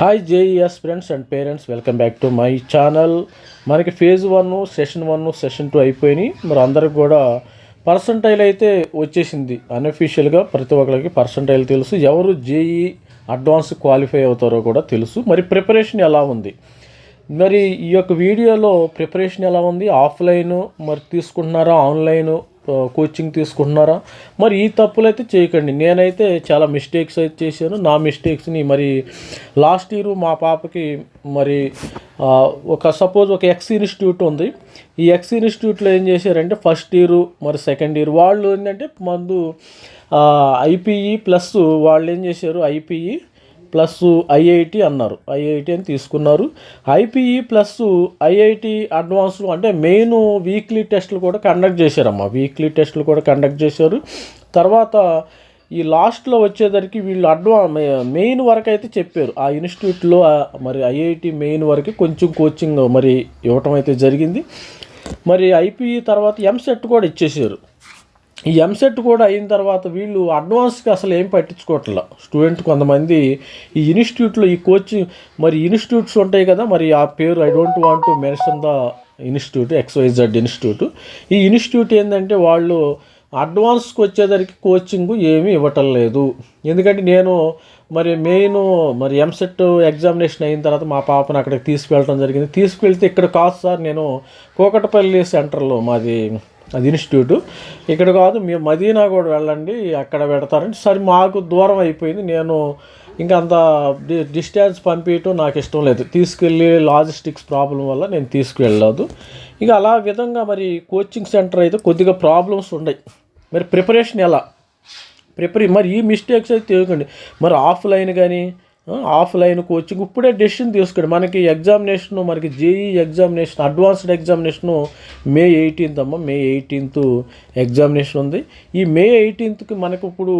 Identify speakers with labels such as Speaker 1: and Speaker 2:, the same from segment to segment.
Speaker 1: Hi JEEs friends and parents welcome back to my channel మనకి phase one session one session two అయిపోయినాయి. మరి అందరికి కూడా percentile అయితే వచ్చేసింది. అన్అఫీషియల్గా ప్రతి ఒక్కరికి పర్సంటైల్ తెలుసు. ఎవరు జేఈ అడ్వాన్స్ క్వాలిఫై అవుతారో కూడా తెలుసు. మరి ప్రిపరేషన్ ఎలా ఉంది? మరి ఈ యొక్క వీడియోలో ప్రిపరేషన్ ఎలా ఉంది? ఆఫ్లైన్ మరి తీసుకుంటున్నారా? ఆన్లైన్ కోచింగ్ తీసుకుంటున్నారా? మరి ఈ తప్పులు అయితే చేయకండి. నేనైతే చాలా మిస్టేక్స్ అయితే చేశాను. నా మిస్టేక్స్ని మరి లాస్ట్ ఇయర్ మా పాపకి మరి ఒక సపోజ్ ఒక ఎక్స్ ఇన్స్టిట్యూట్ ఉంది. ఈ ఎక్స్ ఇన్స్టిట్యూట్లో ఏం చేశారంటే ఫస్ట్ ఇయర్ మరి సెకండ్ ఇయర్ వాళ్ళు ఏంటంటే మందు ఐపీఈ ప్లస్ వాళ్ళు ఏం చేశారు? ఐపీఈ ప్లస్ ఐఐటి అన్నారు. ఐఐటి అని తీసుకున్నారు. ఐపీఈ ప్లస్ ఐఐటి అడ్వాన్స్డ్ అంటే మెయిన్ వీక్లీ టెస్టులు కూడా కండక్ట్ చేశారమ్మా. వీక్లీ టెస్టులు కూడా కండక్ట్ చేశారు. తర్వాత ఈ లాస్ట్లో వచ్చేసరికి వీళ్ళు అడ్వా మెయిన్ వరకు అయితే చెప్పారు. ఆ ఇన్స్టిట్యూట్లో మరి ఐఐటి మెయిన్ వరకు కొంచెం కోచింగ్ మరి ఇవ్వటం అయితే జరిగింది. మరి ఐపీఈ తర్వాత ఎంసెట్ కూడా ఇచ్చేసారు ఈ ఎంసెట్ కూడా అయిన తర్వాత వీళ్ళు అడ్వాన్స్కి అసలు ఏం పట్టించుకోవట్లే. స్టూడెంట్ కొంతమంది ఈ ఇన్స్టిట్యూట్లో ఈ కోచింగ్ మరి ఇన్స్టిట్యూట్స్ ఉంటాయి కదా మరి ఆ పేరు I don't want to mention the institute XYZ institute ఈ ఇన్స్టిట్యూట్ ఏంటంటే వాళ్ళు అడ్వాన్స్కి వచ్చేసరికి కోచింగ్ ఏమీ ఇవ్వటం లేదు. ఎందుకంటే నేను మరి మెయిన్ మరి ఎంసెట్ ఎగ్జామినేషన్ అయిన తర్వాత మా పాపను అక్కడికి తీసుకువెళ్ళడం జరిగింది. తీసుకువెళ్తే ఇక్కడ కాదు సార్ నేను కోకటపల్లి సెంటర్లో మాది అది ఇన్స్టిట్యూట్. ఇక్కడ కాదు మేము మదీనా కూడా వెళ్ళండి అక్కడ పెడతారంటే సరే మాకు దూరం అయిపోయింది. నేను ఇంకా అంత డి డిస్టెన్స్ పంపించడం నాకు ఇష్టం లేదు. తీసుకెళ్ళి లాజిస్టిక్స్ ప్రాబ్లం వల్ల నేను తీసుకువెళ్ళలేదు. ఇక అలా విధంగా మరి కోచింగ్ సెంటర్ అయితే కొద్దిగా ప్రాబ్లమ్స్ ఉన్నాయి. మరి ప్రిపరేషన్ ఎలా? ప్రిపరే మరి ఈ మిస్టేక్స్ అయితే తెలియకండి మరి ఆఫ్లైన్ కానీ ఆఫ్లైన్ కోచింగ్ ఇప్పుడే డెసిషన్ తీసుకోండి మనకి ఎగ్జామినేషన్ మనకి JEE examination advanced examination May eighteenth అమ్మ మే ఎయిటీన్త్ ఎగ్జామినేషన్ ఉంది. ఈ మే ఎయిటీన్త్కి మనకి ఇప్పుడు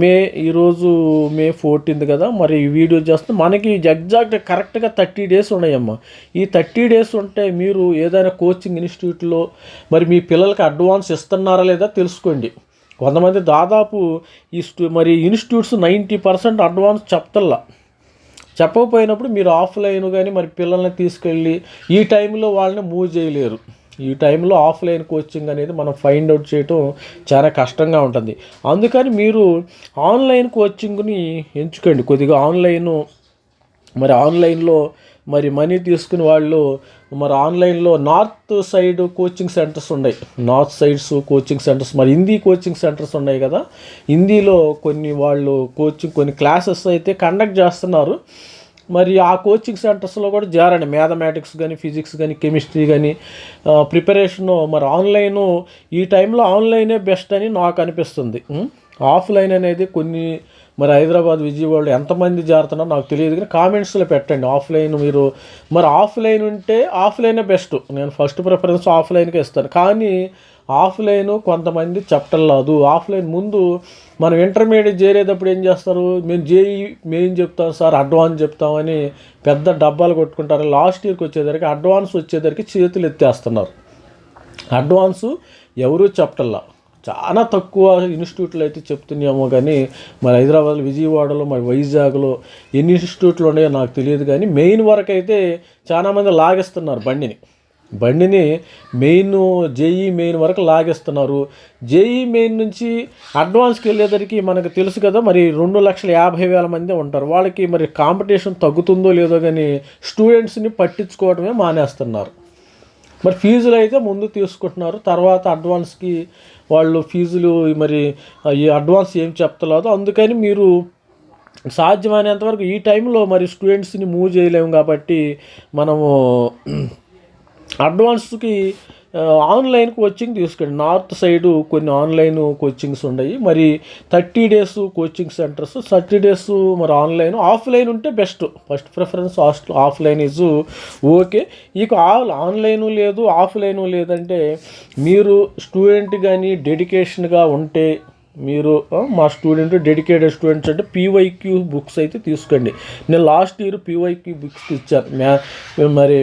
Speaker 1: మే ఈరోజు మే ఫోర్టీన్త్ కదా మరి ఈ వీడియో చేస్తే మనకి ఎగ్జాక్ట్ కరెక్ట్గా థర్టీ డేస్ ఉన్నాయమ్మా. ఈ థర్టీ డేస్ ఉంటే మీరు ఏదైనా కోచింగ్ ఇన్స్టిట్యూట్లో మరి మీ పిల్లలకి అడ్వాన్స్ ఇస్తున్నారా లేదా తెలుసుకోండి. కొంతమంది దాదాపు ఈ మరి ఇన్స్టిట్యూట్స్ నైంటీ పర్సెంట్ అడ్వాన్స్ చెప్తల్లా. చెప్పకపోయినప్పుడు మీరు ఆఫ్లైన్ కానీ మరి పిల్లల్ని తీసుకెళ్ళి ఈ టైంలో వాళ్ళని మూవ్ చేయలేరు. ఈ టైంలో ఆఫ్లైన్ కోచింగ్ అనేది మనం ఫైండ్ అవుట్ చేయటం చాలా కష్టంగా ఉంటుంది. అందుకని మీరు ఆన్లైన్ కోచింగ్ని ఎంచుకోండి. కొద్దిగా ఆన్లైన్ మరి ఆన్లైన్లో మరి మనీ తీసుకుని వాళ్ళు మరి ఆన్లైన్లో నార్త్ సైడ్ కోచింగ్ సెంటర్స్ ఉన్నాయి. నార్త్ సైడ్స్ కోచింగ్ సెంటర్స్ మరి హిందీ కోచింగ్ సెంటర్స్ ఉన్నాయి కదా. హిందీలో కొన్ని వాళ్ళు కోచింగ్ కొన్ని క్లాసెస్ అయితే కండక్ట్ చేస్తున్నారు. మరి ఆ కోచింగ్ సెంటర్స్లో కూడా చేరండి. మ్యాథమెటిక్స్ కానీ ఫిజిక్స్ కానీ కెమిస్ట్రీ కానీ ప్రిపరేషన్ మరి ఆన్లైన్ ఈ టైంలో ఆన్లైనే బెస్ట్ అని నాకు అనిపిస్తుంది. ఆఫ్లైన్ అనేది కొన్ని మరి హైదరాబాద్ విజయవాడ ఎంతమంది జారుతున్నారో నాకు తెలియదు కానీ కామెంట్స్లో పెట్టండి. ఆఫ్లైన్ మీరు మరి ఆఫ్లైన్ ఉంటే ఆఫ్లైనే బెస్ట్ నేను ఫస్ట్ ప్రిఫరెన్స్ ఆఫ్లైన్కే ఇస్తాను. కానీ ఆఫ్లైన్ కొంతమంది చెప్పలేదు ఆఫ్లైన్ ముందు మనం ఇంటర్మీడియట్ చేరేటప్పుడు ఏం చేస్తారు? మేము జేఈ మేం చెప్తాం సార్ అడ్వాన్స్ చెప్తామని పెద్ద డబ్బాలు కొట్టుకుంటారు. లాస్ట్ ఇయర్కి వచ్చేసరికి అడ్వాన్స్ వచ్చేసరికి చేతులు ఎత్తేస్తున్నారు. అడ్వాన్సు ఎవరూ చెప్పటల్లా చాలా తక్కువ ఇన్స్టిట్యూట్లు అయితే చెప్తున్నామో కానీ మరి హైదరాబాద్ విజయవాడలో మరి వైజాగ్లో ఎన్ని ఇన్స్టిట్యూట్లు ఉన్నాయో నాకు తెలియదు కానీ మెయిన్ వరకు అయితే చాలామంది లాగేస్తున్నారు బండిని. బండిని మెయిన్ జేఈ మెయిన్ వరకు లాగేస్తున్నారు. జేఈ మెయిన్ నుంచి అడ్వాన్స్కి వెళ్ళేసరికి మనకు తెలుసు కదా మరి రెండు లక్షల యాభై వేల మంది ఉంటారు. వాళ్ళకి మరి కాంపిటీషన్ తగ్గుతుందో లేదో కానీ స్టూడెంట్స్ని పట్టించుకోవడమే మానేస్తున్నారు. మరి ఫీజులు అయితే ముందు తీసుకుంటున్నారు. తర్వాత అడ్వాన్స్కి వాళ్ళు ఫీజులు మరి ఈ అడ్వాన్స్ ఏం చెప్తలేదు అందుకని మీరు సాధ్యమైనంతవరకు ఈ టైంలో మరి స్టూడెంట్స్ని మూవ్ చేయలేము కాబట్టి మనము అడ్వాన్స్కి ఆన్లైన్ కోచింగ్ తీసుకోండి నార్త్ సైడు కొన్ని ఆన్లైన్ కోచింగ్స్ ఉన్నాయి మరి thirty days coaching centres thirty days మరి ఆన్లైన్ ఆఫ్లైన్ ఉంటే best first preference offline is okay ఇక ఆల్ ఆన్లైన్ లేదు ఆఫ్లైన్ లేదంటే మీరు స్టూడెంట్ కానీ డెడికేషన్గా ఉంటే మీరు మా స్టూడెంట్ డెడికేటెడ్ స్టూడెంట్స్ అంటే పీవైక్యూ బుక్స్ అయితే తీసుకోండి. నేను లాస్ట్ ఇయర్ పీవైక్యూ బుక్స్ ఇచ్చాను మ్యా మరి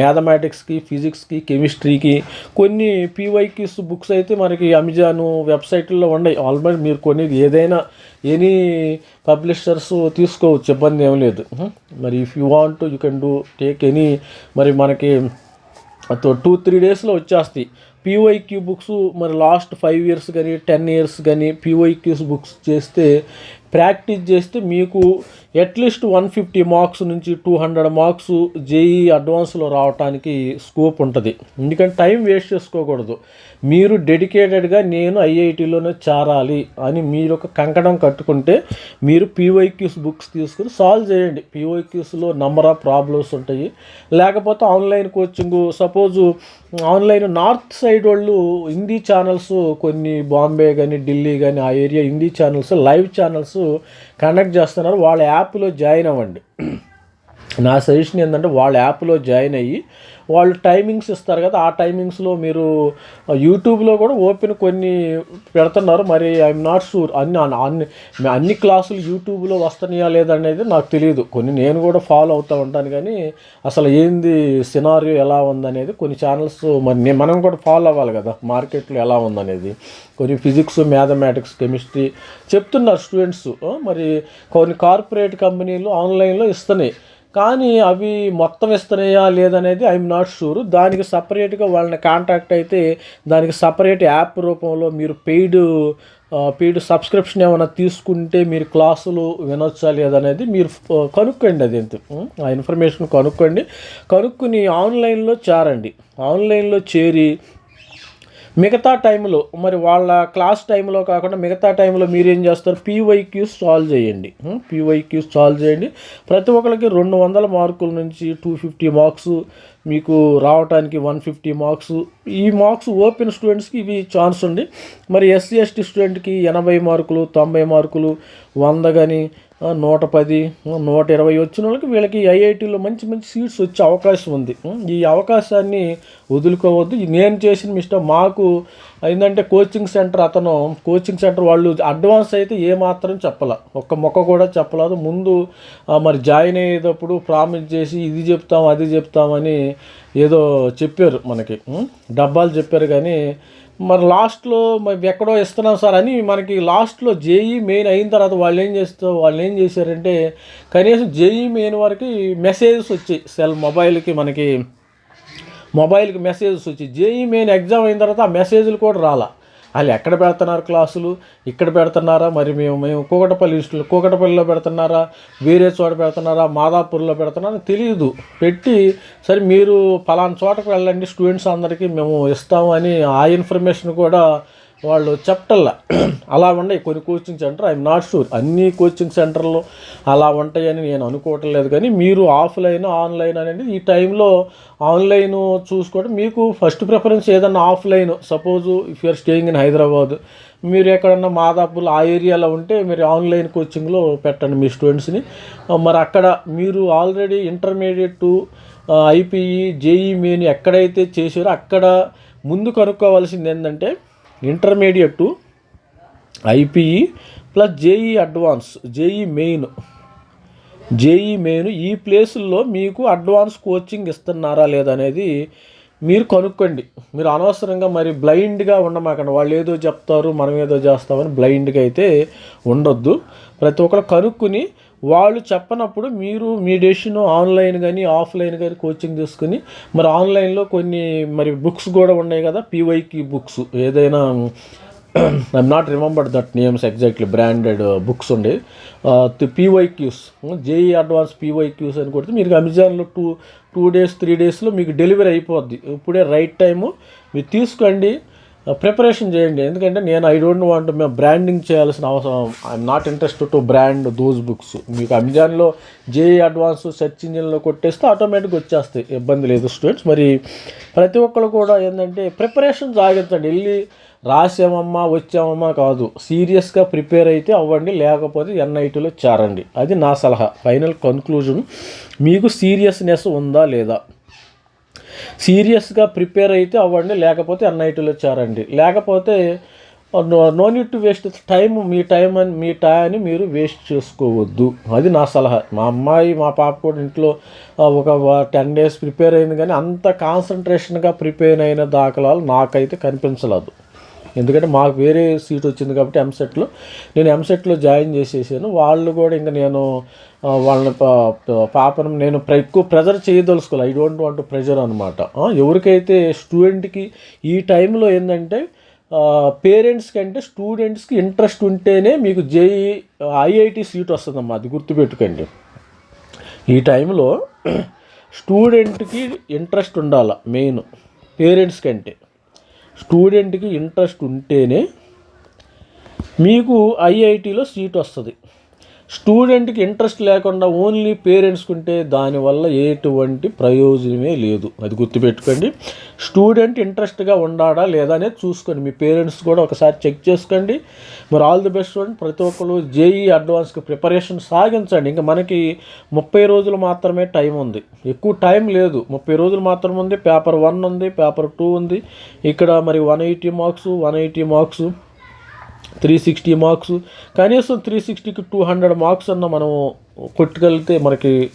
Speaker 1: మ్యాథమెటిక్స్కి ఫిజిక్స్కి కెమిస్ట్రీకి కొన్ని పీవైక్యూస్ బుక్స్ అయితే మనకి అమెజాన్ వెబ్సైట్లో ఉన్నాయి. ఆల్మోస్ట్ మీరు కొనేది ఏదైనా ఎనీ పబ్లిషర్స్ తీసుకోవచ్చు ఇబ్బంది ఏం లేదు. మరి if you want you can do take any మరి మనకి టూ త్రీ డేస్లో వచ్చేస్తాయి. పీవైక్యూ బుక్స్ మరి లాస్ట్ ఫైవ్ ఇయర్స్ కానీ టెన్ ఇయర్స్ కానీ పీవైక్యూస్ బుక్స్ చేస్తే ప్రాక్టీస్ చేస్తే మీకు at least one fifty marks నుంచి టూ హండ్రెడ్ మార్క్స్ జేఈ అడ్వాన్స్లో రావడానికి స్కోప్ ఉంటుంది. ఎందుకంటే టైం వేస్ట్ చేసుకోకూడదు. మీరు డెడికేటెడ్గా నేను ఐఐటిలోనే చేరాలి అని మీరు ఒక కంకణం కట్టుకుంటే మీరు పీవైక్యూస్ బుక్స్ తీసుకుని సాల్వ్ చేయండి. పీవైక్యూస్లో నంబర్ ఆఫ్ ప్రాబ్లమ్స్ ఉంటాయి. లేకపోతే online coaching suppose online north side వాళ్ళు హిందీ ఛానల్స్ కొన్ని బాంబే కానీ ఢిల్లీ కానీ ఆ area Hindi channels live channels conduct చేస్తున్నారు. వాళ్ళ యాప్ యాప్లో జాయిన్ అవ్వండి. నా సజెషన్ ఏంటంటే వాళ్ళ యాప్లో జాయిన్ అయ్యి వాళ్ళు టైమింగ్స్ ఇస్తారు కదా ఆ టైమింగ్స్లో మీరు యూట్యూబ్లో కూడా ఓపెన్ కొన్ని పెడుతున్నారు. మరి ఐఎమ్ నాట్ షూర్. అన్ని అన్ని అన్ని క్లాసులు యూట్యూబ్లో వస్తున్నాయా లేదనేది నాకు తెలియదు కొన్ని నేను కూడా ఫాలో అవుతూ ఉంటాను కానీ అసలు ఏంది సినారియో ఎలా ఉందనేది కొన్ని ఛానల్స్ మరి మనం కూడా ఫాలో అవ్వాలి కదా మార్కెట్లో ఎలా ఉందనేది. కొన్ని ఫిజిక్స్ మ్యాథమెటిక్స్ కెమిస్ట్రీ చెప్తున్నారు స్టూడెంట్స్. మరి కొన్ని కార్పొరేట్ కంపెనీలు ఆన్లైన్లో ఇస్తున్నాయి. కానీ అవి మొత్తం ఇస్తున్నాయా లేదనేది ఐఎమ్ నాట్ షూర్ దానికి సపరేట్గా వాళ్ళని కాంటాక్ట్ అయితే దానికి సపరేట్ యాప్ రూపంలో మీరు పెయిడ్ పెయిడ్ సబ్స్క్రిప్షన్ ఏమైనా తీసుకుంటే మీరు క్లాసులు వినొచ్చా లేదనేది మీరు కనుక్కోండి అది ఎంత ఆ ఇన్ఫర్మేషన్ కనుక్కోండి. కనుక్కుని ఆన్లైన్లో చేరండి. ఆన్లైన్లో చేరి మిగతా టైంలో మరి వాళ్ళ క్లాస్ టైంలో కాకుండా మిగతా టైంలో మీరు ఏం చేస్తారు పీవైక్యూస్ సాల్వ్ చేయండి. పీవైక్యూస్ సాల్వ్ చేయండి. ప్రతి ఒక్కరికి రెండు వందల మార్కుల నుంచి టూ ఫిఫ్టీ మార్క్స్ మీకు రావడానికి వన్ ఫిఫ్టీ మార్క్స్ ఈ మార్క్స్ ఓపెన్ స్టూడెంట్స్కి ఇవి ఛాన్స్ ఉంది. మరి ఎస్సీ ఎస్టీ స్టూడెంట్కి ఎనభై మార్కులు తొంభై మార్కులు వంద కానీ నూట పది నూట ఇరవై వచ్చిన వాళ్ళకి వీళ్ళకి ఐఐటీలో మంచి మంచి సీట్స్ వచ్చే అవకాశం ఉంది. ఈ అవకాశాన్ని వదులుకోవద్దు. నేను చేసిన మిస్టేక్ మాకు ఏంటంటే కోచింగ్ సెంటర్ అతను కోచింగ్ సెంటర్ వాళ్ళు అడ్వాన్స్ అయితే ఏమాత్రం చెప్పాల. ఒక్క మొక్క కూడా చెప్పలేదు. ముందు మరి జాయిన్ అయ్యేటప్పుడు ప్రామిస్ చేసి ఇది చెప్తాం అది చెప్తామని ఏదో చెప్పారు మనకి. డబ్బాలు చెప్పారు కానీ మరి లాస్ట్లో మరి ఎక్కడో ఇస్తున్నాం సార్ అని మనకి లాస్ట్లో జేఈ మెయిన్ అయిన తర్వాత వాళ్ళు ఏం చేస్తూ వాళ్ళు ఏం చేశారంటే కనీసం జేఈ మెయిన్ వరకు మెసేజెస్ వచ్చాయి. సెల్ మొబైల్కి మనకి మొబైల్కి మెసేజెస్ వచ్చాయి. జేఈ మెయిన్ ఎగ్జామ్ అయిన తర్వాత ఆ మెసేజ్లు కూడా రాలా. వాళ్ళు ఎక్కడ పెడుతున్నారు క్లాసులు? ఇక్కడ పెడుతున్నారా? మరి మేము మేము కూకటపల్లి ఇష్టలు కూకటపల్లిలో పెడుతున్నారా? వేరే చోట పెడుతున్నారా? మాదాపూర్లో పెడుతున్నారా? తెలియదు పెట్టి సరే మీరు ఫలానా చోటకు వెళ్ళండి స్టూడెంట్స్ అందరికీ మేము ఇస్తామని ఆ ఇన్ఫర్మేషన్ కూడా వాళ్ళు చెప్పటల్లా. అలా ఉన్నాయి. కొన్ని coaching centre I'm not sure అన్ని కోచింగ్ సెంటర్లు అలా ఉంటాయని నేను అనుకోవటం లేదు. కానీ మీరు ఆఫ్లైన్ ఆన్లైన్ అనేది ఈ టైంలో ఆన్లైన్ చూసుకోవడం మీకు ఫస్ట్ ప్రిఫరెన్స్ ఏదన్నా offline. Suppose if you're staying in Hyderabad మీరు ఎక్కడన్నా మాదాపూర్ ఆ ఏరియాలో ఉంటే మీరు ఆన్లైన్ కోచింగ్లో పెట్టండి మీ స్టూడెంట్స్ని మరి అక్కడ మీరు already intermediate to IPE JEE main ఎక్కడైతే చేశారో అక్కడ ముందు కనుక్కోవాల్సింది ఏంటంటే intermediate to IPE plus JEE advance JEE main. JEE main ఈ ప్లేసుల్లో మీకు అడ్వాన్స్ కోచింగ్ ఇస్తున్నారా లేదనేది మీరు కనుక్కోండి. మీరు అనవసరంగా మరి బ్లైండ్గా ఉండమాకండి. వాళ్ళు ఏదో చెప్తారు మనం ఏదో చేస్తామని బ్లైండ్గా అయితే ఉండొద్దు. ప్రతి ఒక్కరు కనుక్కుని వాళ్ళు చెప్పనప్పుడు మీరు మీ డెసిషన్ ఆన్లైన్ కానీ ఆఫ్లైన్ కానీ కోచింగ్ తీసుకుని మరి ఆన్లైన్లో కొన్ని మరి బుక్స్ కూడా ఉన్నాయి కదా పీవైకి బుక్స్ ఏదైనా I'm not remember that names exactly branded books ఉండే. పీవైక్యూస్ జేఈ అడ్వాన్స్ పీవైక్యూస్ అని కొడితే మీరు అమెజాన్లో టూ టూ డేస్ త్రీ డేస్లో మీకు డెలివరీ అయిపోద్ది. ఇప్పుడే రైట్ టైము మీరు తీసుకోండి. Uh, ప్రిపరేషన్ చేయండి. ఎందుకంటే నేను ఐ డోంట్ వాంట్ మేము బ్రాండింగ్ చేయాల్సిన అవసరం. I'm not interested to brand those books మీకు అమెజాన్లో జేఈ అడ్వాన్స్ సెర్చ్ ఇంజిన్లో కొట్టేస్తే ఆటోమేటిక్గా వచ్చేస్తాయి. ఇబ్బంది లేదు స్టూడెంట్స్ మరి ప్రతి ఒక్కరు కూడా ఏంటంటే ప్రిపరేషన్ సాగించండి. వెళ్ళి రాసామమ్మా వచ్చామమ్మా కాదు. సీరియస్గా ప్రిపేర్ అయితే అవ్వండి. లేకపోతే ఎన్ఐటీలో చేరండి. అది నా సలహా. ఫైనల్ కన్క్లూజన్ మీకు సీరియస్నెస్ ఉందా లేదా? సీరియస్గా ప్రిపేర్ అయితే అవ్వండి లేకపోతే ఎన్ఐటీలో చేరండి. లేకపోతే no need to waste time me time అని మీ టైంని మీరు వేస్ట్ చేసుకోవద్దు. అది నా సలహా. మా అమ్మాయి మా పాప కూడా ఇంట్లో ఒక టెన్ డేస్ ప్రిపేర్ అయింది కానీ అంత కాన్సన్ట్రేషన్గా ప్రిపేర్ అయిన దాఖలాలు నాకైతే కనిపించలేదు. ఎందుకంటే మాకు వేరే సీట్ వచ్చింది కాబట్టి ఎంసెట్లో నేను ఎంసెట్లో జాయిన్ చేసేసాను. వాళ్ళు కూడా ఇంకా నేను వాళ్ళని పా- పాపను నేను ప్ర- ఎక్కువ ప్రెజర్ చేయదలుచుకోవాలి ఐ డోంట్ వాంట్ ప్రెజర్ అనమాట ఎవరికైతే స్టూడెంట్కి ఈ టైంలో ఏంటంటే పేరెంట్స్ కంటే స్టూడెంట్స్కి ఇంట్రెస్ట్ ఉంటేనే మీకు జేఈ ఐఐటి సీట్ వస్తుందమ్మా. అది గుర్తుపెట్టుకోండి. ఈ టైంలో స్టూడెంట్కి ఇంట్రెస్ట్ ఉండాల మెయిన్ పేరెంట్స్ కంటే. స్టూడెంట్కి ఇంట్రెస్ట్ ఉంటేనే మీకు ఐఐటీలో సీట్ వస్తుంది. స్టూడెంట్కి ఇంట్రెస్ట్ లేకుండా ఓన్లీ పేరెంట్స్కి ఉంటే దానివల్ల ఎటువంటి ప్రయోజనమే లేదు. అది గుర్తుపెట్టుకోండి. స్టూడెంట్ ఇంట్రెస్ట్గా ఉండాడా లేదా అనేది చూసుకోండి. మీ పేరెంట్స్ కూడా ఒకసారి చెక్ చేసుకోండి. మరి ఆల్ ది బెస్ట్ చూడండి ప్రతి ఒక్కరు జేఈ అడ్వాన్స్కి ప్రిపరేషన్ సాగించండి. ఇంకా మనకి ముప్పై రోజులు మాత్రమే టైం ఉంది. ఎక్కువ టైం లేదు. ముప్పై రోజులు మాత్రమే ఉంది పేపర్ వన్ ఉంది. పేపర్ టూ ఉంది. ఇక్కడ మరి one eighty marks one eighty marks three sixty marks. కనీసం త్రీ సిక్స్టీకి టూ హండ్రెడ్ మార్క్స్ అన్న మనం కొట్టుకెళ్తే మనకి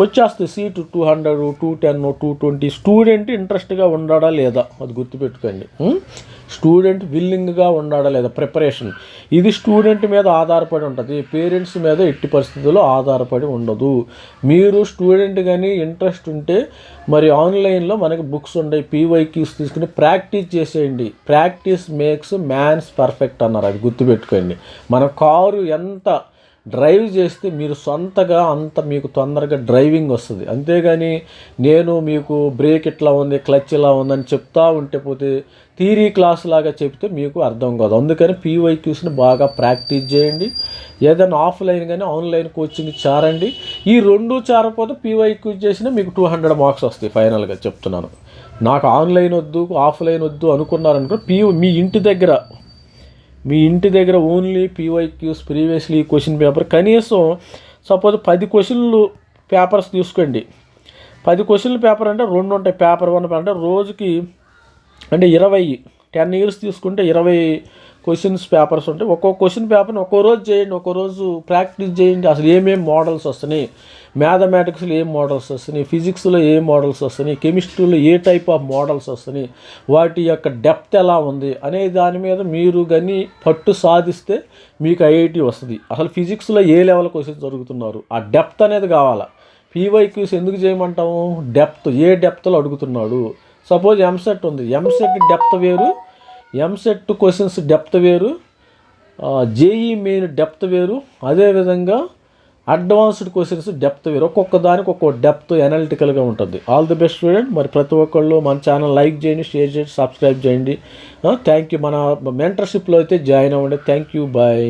Speaker 1: వచ్చేస్తుంది seat two hundred two ten two twenty. Student ఇంట్రెస్ట్గా ఉండడా లేదా? అది గుర్తుపెట్టుకోండి. స్టూడెంట్ విల్లింగ్గా ఉండడా లేదా? ప్రిపరేషన్. ఇది స్టూడెంట్ మీద ఆధారపడి ఉంటుంది. పేరెంట్స్ మీద ఎట్టి పరిస్థితుల్లో ఆధారపడి ఉండదు. మీరు స్టూడెంట్ కానీ ఇంట్రెస్ట్ ఉంటే మరి ఆన్లైన్లో మనకి బుక్స్ ఉన్నాయి పీవైక్యూస్ తీసుకుని ప్రాక్టీస్ చేసేయండి. ప్రాక్టీస్ మేక్స్ మ్యాన్స్ పర్ఫెక్ట్ అన్నారు. అది గుర్తుపెట్టుకోండి. మన కారు ఎంత డ్రైవ్ చేస్తే మీరు సొంతగా అంత మీకు తొందరగా డ్రైవింగ్ వస్తుంది. అంతేగాని నేను మీకు బ్రేక్ ఇట్లా ఉంది క్లచ్ ఇలా ఉందని చెప్తా ఉంటే పోతే థీరీ క్లాస్ లాగా చెప్తే మీకు అర్థం కాదు. అందుకని పీవైక్యూస్ని బాగా ప్రాక్టీస్ చేయండి. ఏదైనా ఆఫ్లైన్ కానీ ఆన్లైన్ కోచింగ్ చారండి. ఈ రెండు చారకపోతే పీవైక్యూస్ చేసినా మీకు టూ హండ్రెడ్ మార్క్స్ వస్తాయి ఫైనల్గా చెప్తున్నాను. నాకు ఆన్లైన్ వద్దు ఆఫ్లైన్ వద్దు అనుకున్నారనుకో పీ మీ ఇంటి దగ్గర మీ ఇంటి దగ్గర only PYQs previously question paper కనీసం సపోజ్ పది క్వశ్చన్లు పేపర్స్ తీసుకోండి. పది క్వశ్చన్లు పేపర్ అంటే రెండు ఉంటాయి. పేపర్ వన్ అంటే రోజుకి అంటే ఇరవై టెన్ ఇయర్స్ తీసుకుంటే ఇరవై క్వశ్చన్స్ పేపర్స్ ఉంటాయి. ఒక్కొక్క క్వశ్చన్ పేపర్ని ఒక్కో రోజు చేయండి ఒక్కో రోజు ప్రాక్టీస్ చేయండి. అసలు ఏమేమి మోడల్స్ వస్తున్నాయి? మ్యాథమెటిక్స్లో ఏం మోడల్స్ వస్తున్నాయి? ఫిజిక్స్లో ఏ మోడల్స్ వస్తున్నాయి? కెమిస్ట్రీలో ఏ టైప్ ఆఫ్ మోడల్స్ వస్తున్నాయి? వాటి యొక్క డెప్త్ ఎలా ఉంది? అనే దాని మీద మీరు కానీ పట్టు సాధిస్తే మీకు ఐఐటి వస్తుంది. అసలు ఫిజిక్స్లో ఏ లెవెల్ క్వశ్చన్స్ జరుగుతున్నారు ఆ డెప్త్ అనేది కావాలా? పీవైక్యూస్ ఎందుకు చేయమంటాము? డెప్త్ ఏ డెప్త్లో అడుగుతున్నాడు? సపోజ్ ఎంసెట్ ఉంది. ఎంసెట్ డెప్త్ వేరు ఎంసెట్ క్వశ్చన్స్ డెప్త్ వేరు జేఈ మెయిన్ డెప్త్ వేరు అదేవిధంగా అడ్వాన్స్డ్ క్వశ్చన్స్ డెప్త్ వేరు. ఒక్కొక్క దానికి ఒక్కొక్క డెప్త్ ఎనాలిటికల్గా ఉంటుంది. ఆల్ ది బెస్ట్ స్టూడెంట్ మరి ప్రతి ఒక్కళ్ళు మన ఛానల్ లైక్ చేయండి షేర్ చేయండి సబ్స్క్రైబ్ చేయండి. థ్యాంక్ యూ మన మెంటర్షిప్లో అయితే జాయిన్ అవ్వండి. Thank you bye